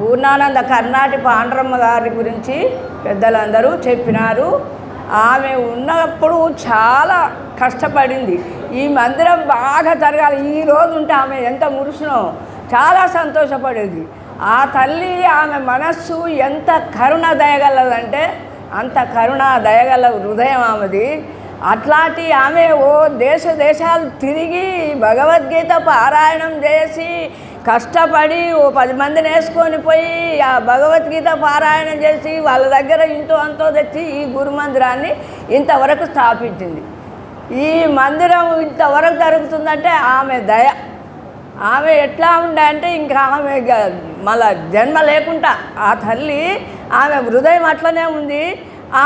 పూర్ణానంద కర్ణాటి పాండ్రమ్మ గారి గురించి పెద్దలందరూ చెప్పినారు. ఆమె ఉన్నప్పుడు చాలా కష్టపడింది. ఈ మందిరం బాగా జరగాలి. ఈ రోజు ఉంటే ఆమె ఎంత మురుసునో చాలా సంతోషపడేది. ఆ తల్లి ఆమె మనస్సు ఎంత కరుణ దయగలదంటే అంత కరుణ దయగల హృదయం ఆమెది. అట్లాంటి ఆమె ఓ దేశ దేశాలు తిరిగి భగవద్గీత పారాయణం చేసి కష్టపడి ఓ పది మందిని వేసుకొని పోయి ఆ భగవద్గీత పారాయణం చేసి వాళ్ళ దగ్గర ఇంతో అంతో తెచ్చి ఈ గురు మందిరాన్ని ఇంతవరకు స్థాపించింది. ఈ మందిరం ఇంతవరకు జరుగుతుందంటే ఆమె దయ. ఆమె ఎట్లా ఉండే అంటే ఇంకా ఆమె మళ్ళా జన్మ లేకుండా ఆ తల్లి ఆమె హృదయం అట్లనే ఉంది.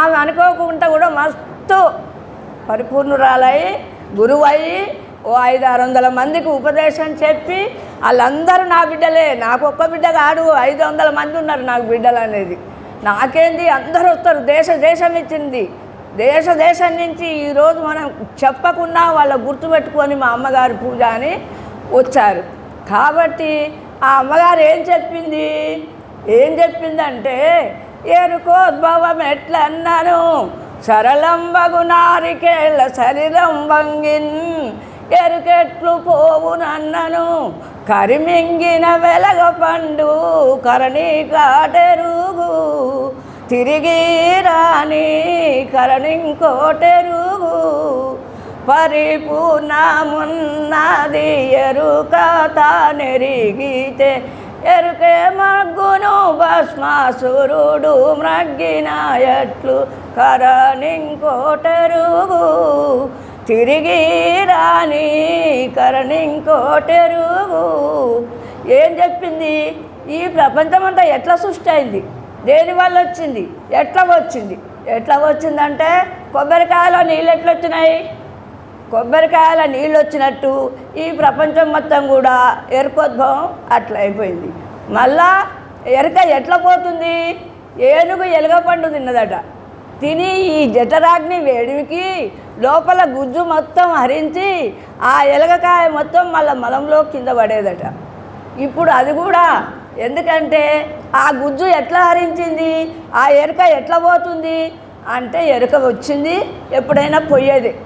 ఆమె అనుకోకుండా కూడా మస్తు పరిపూర్ణురాలై గురువయ్యి ఓ ఐదు ఆరు వందల మందికి ఉపదేశం చెప్పి వాళ్ళందరూ నా బిడ్డలే నాకు ఒక్క బిడ్డ కాదు ఐదు వందల మంది ఉన్నారు నాకు బిడ్డలు అనేది. నాకేంది? అందరూ వస్తారు దేశ దేశం ఇచ్చింది. దేశ దేశం నుంచి ఈరోజు మనం చెప్పకుండా వాళ్ళ గుర్తుపెట్టుకొని మా అమ్మగారి పూజ అని వచ్చారు. కాబట్టి ఆ అమ్మగారు ఏం చెప్పింది? ఏం చెప్పిందంటే ఎరుకోద్భవం ఎట్లన్నాను? అన్నాను సరళం బగునారికేళ్ళ శరీరం వంగిన్ ఎరుకెట్లు పోవు నన్నను. కరిమింగిన వెలగ పండు కరణి కాటెరుగు తిరిగి రాని కరణింకోటెరుగు పరిపూర్ణమున్నది ఎరుక తానెరిగితే ఎరుకే మగ్గును భస్మాసురుడు మ్రగ్గిన ఎట్లు కరణింకోటెరుగు తిరిగి రాని కరణింకోటెరుగు ఏం చెప్పింది? ఈ ప్రపంచం అంతా ఎట్లా సృష్టి అయింది? దేనివల్ల వచ్చింది? ఎట్లా వచ్చింది? ఎట్లా వచ్చిందంటే కొబ్బరికాయలో నీళ్ళు ఎట్లా వచ్చినాయి కొబ్బరికాయల నీళ్ళు వచ్చినట్టు ఈ ప్రపంచం మొత్తం కూడా ఎరుకోద్భవం అట్లా అయిపోయింది మళ్ళా ఎరుక ఎట్లా పోతుంది? ఏనుగు ఎలుగపండు తిన్నదట. తిని ఈ జఠరాగ్ని వేడికి లోపల గుజ్జు మొత్తం హరించి ఆ ఎలగకాయ మొత్తం మళ్ళీ మలంలో కింద పడేదట. ఇప్పుడు అది కూడా ఎందుకంటే ఆ గుజ్జు ఎట్లా హరించింది? ఆ ఎరుక ఎట్లా పోతుంది? అంటే ఎరుక వచ్చింది ఎప్పుడైనా పోయేది.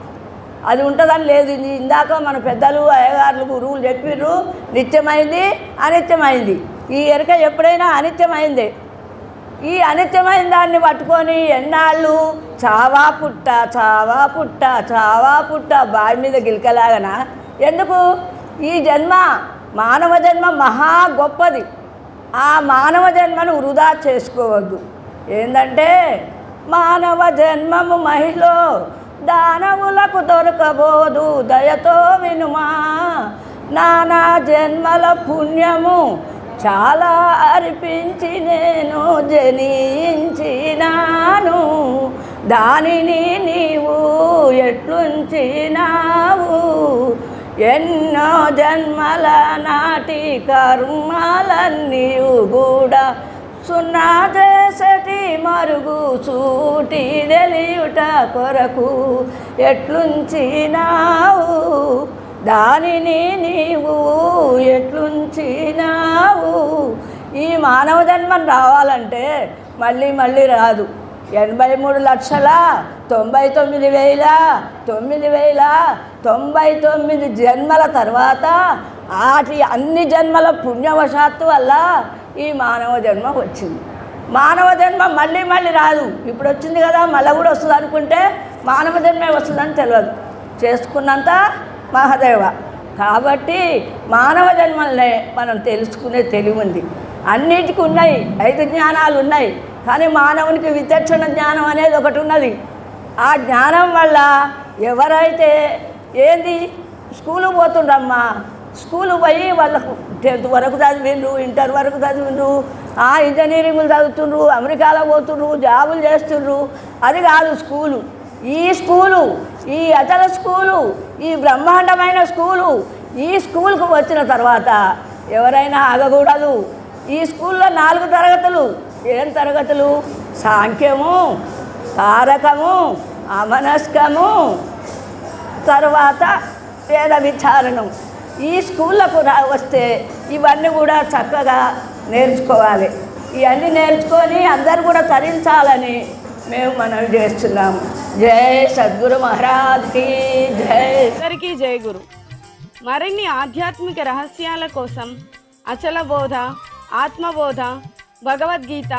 అది ఉంటుందని లేదు. ఇందాక మన పెద్దలు అయ్యగారులు గురువులు చెప్పిర్రు నిత్యమైంది అనిత్యమైంది. ఈ ఎరుక ఎప్పుడైనా అనిత్యమైందే. ఈ అనిత్యమైన దాన్ని పట్టుకొని ఎన్నాళ్ళు చావా పుట్ట చావా పుట్ట చావా పుట్ట బావి మీద గిలకలాగన? ఎందుకు? ఈ జన్మ మానవ జన్మ మహా గొప్పది. ఆ మానవ జన్మను వృధా చేసుకోవద్దు. ఏంటంటే మానవ జన్మము మహిళ దానవులకు దొరకబోదు దయతో వినుమా. నానా జన్మల పుణ్యము చాలా అర్పించి నేను జనించినాను. దానిని నీవు ఎట్లుంచినావు? ఎన్నో జన్మల నాటి కర్మలన్నీ కూడా సున్నా చేసటి మరుగు చూటి తెలియుట కొరకు ఎట్లుంచినావు? దానిని నీవు ఎట్లుంచినావు? ఈ మానవ జన్మం రావాలంటే మళ్ళీ మళ్ళీ రాదు. ఎనభై మూడు లక్షల తొంభై తొమ్మిది వేల తొమ్మిది వేల తొంభై తొమ్మిది జన్మల తర్వాత ఆటి అన్ని జన్మల పుణ్యవశాత్తు వల్ల ఈ మానవ జన్మ వచ్చింది. మానవ జన్మ మళ్ళీ మళ్ళీ రాదు. ఇప్పుడు వచ్చింది కదా మళ్ళీ కూడా వస్తుంది అనుకుంటే మానవ జన్మే వస్తుందని తెలియదు. చేసుకున్నంత మహాదేవ. కాబట్టి మానవ జన్మలనే మనం తెలుసుకునే తెలివి ఉంది అన్నిటికీ ఉన్నాయి ఐదు జ్ఞానాలు ఉన్నాయి కానీ మానవునికి విచక్షణ జ్ఞానం అనేది ఒకటి ఉన్నది ఆ జ్ఞానం వల్ల ఎవరైతే ఏంది? స్కూలు పోతుండమ్మా స్కూలు పోయి వాళ్ళకు టెన్త్ వరకు చదివిండ్రు ఇంటర్ వరకు చదివిండ్రు ఆ ఇంజనీరింగ్లు చదువుతుండ్రు అమెరికాలో పోతుండ్రు జాబులు చేస్తుండ్రు. అది కాదు స్కూలు. ఈ స్కూలు ఈ అచల స్కూలు ఈ బ్రహ్మాండమైన స్కూలు ఈ స్కూల్కు వచ్చిన తర్వాత ఎవరైనా ఆగకూడదు. ఈ స్కూల్లో నాలుగు తరగతులు. ఏం తరగతులు? సాంఖ్యము తారకము అమనస్కము తర్వాత వేద విచారణం. ఈ స్కూళ్ళకు రా వస్తే ఇవన్నీ కూడా చక్కగా నేర్చుకోవాలి. ఇవన్నీ నేర్చుకొని అందరు కూడా తరించాలని మేము మనవి చేస్తున్నాము. జై సద్గురు మహారాజ్కి జై. అందరికీ జయ గురు. మరిన్ని ఆధ్యాత్మిక రహస్యాల కోసం అచల బోధ ఆత్మబోధ భగవద్గీత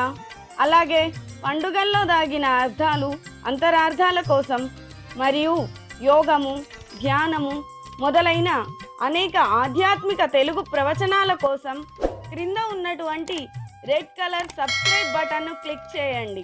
అలాగే పండుగల్లో దాగిన అర్థాలు అంతరార్థాల కోసం మరియు యోగము ధ్యానము మొదలైన అనేక ఆధ్యాత్మిక తెలుగు ప్రవచనాల కోసం క్రింద ఉన్నటువంటి రెడ్ కలర్ సబ్స్క్రైబ్ బటన్ను క్లిక్ చేయండి.